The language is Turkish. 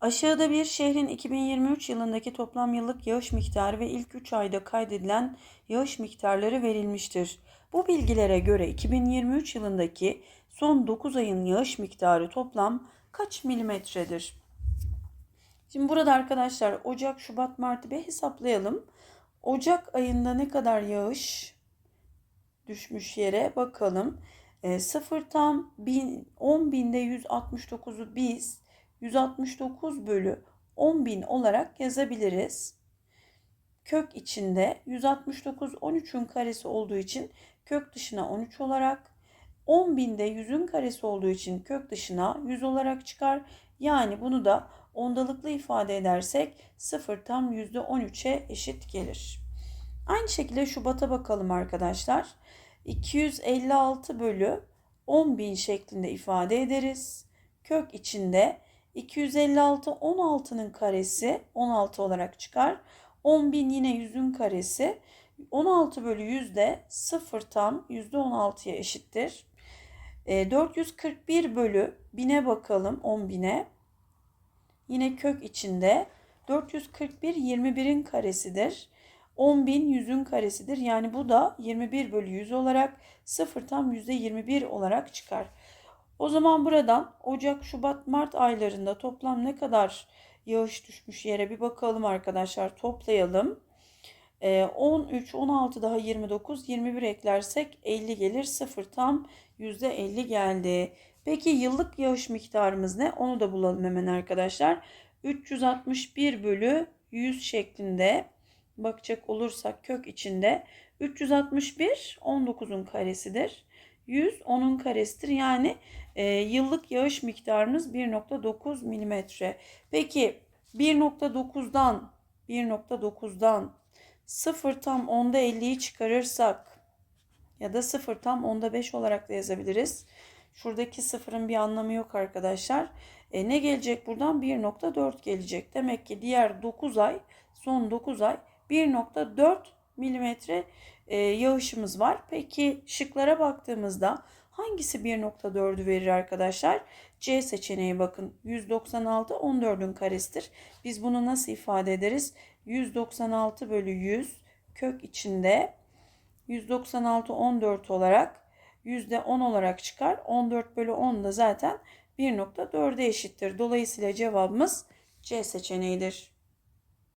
Aşağıda bir şehrin 2023 yılındaki toplam yıllık yağış miktarı ve ilk 3 ayda kaydedilen yağış miktarları verilmiştir. Bu bilgilere göre 2023 yılındaki son 9 ayın yağış miktarı toplam kaç milimetredir? Şimdi burada arkadaşlar Ocak, Şubat, Mart'ı bir hesaplayalım. Ocak ayında ne kadar yağış düşmüş yere bakalım. E, 0 tam 1000, 10 binde 169'u biz 169 bölü 10.000 olarak yazabiliriz. Kök içinde 169 13'ün karesi olduğu için kök dışına 13 olarak 10.000'de 100'ün karesi olduğu için kök dışına 100 olarak çıkar. Yani bunu da ondalıklı ifade edersek 0 tam %13'e eşit gelir. Aynı şekilde Şubat'a bakalım arkadaşlar. 256 bölü 10.000 şeklinde ifade ederiz. Kök içinde 256 16'nın karesi 16 olarak çıkar. 10.000 yine 100'ün karesi. 16 bölü 100 de 0 tam %16'ya eşittir. E, 441 bölü 1000'e bakalım 10.000'e. Yine kök içinde 441 21'in karesidir. 10.000 100'ün karesidir. Yani bu da 21 bölü 100 olarak 0 tam %21 olarak çıkar. O zaman buradan Ocak, Şubat, Mart aylarında toplam ne kadar yağış düşmüş yere bir bakalım arkadaşlar. Toplayalım. 13, 16 daha 29, 21 eklersek 50 gelir. 0 tam %50 geldi. Peki yıllık yağış miktarımız ne? Onu da bulalım hemen arkadaşlar. 361 bölü 100 şeklinde bakacak olursak kök içinde 361 19'un karesidir. 100 10'un karesidir. Yani e, yıllık yağış miktarımız 1.9 milimetre. Peki 1.9'dan 1.9'dan 0 tam onda 50'yi çıkarırsak ya da 0 tam onda 5 olarak da yazabiliriz. Şuradaki sıfırın bir anlamı yok arkadaşlar. E, ne gelecek buradan? 1.4 gelecek. Demek ki diğer 9 ay son 9 ay 1.4 milimetre e, yağışımız var. Peki şıklara baktığımızda hangisi 1.4'ü verir arkadaşlar? C seçeneği bakın 196 14'ün karesidir. Biz bunu nasıl ifade ederiz? 196 bölü 100 kök içinde 196 14 olarak %10 olarak çıkar. 14 bölü 10 da zaten 1.4'e eşittir. Dolayısıyla cevabımız C seçeneğidir.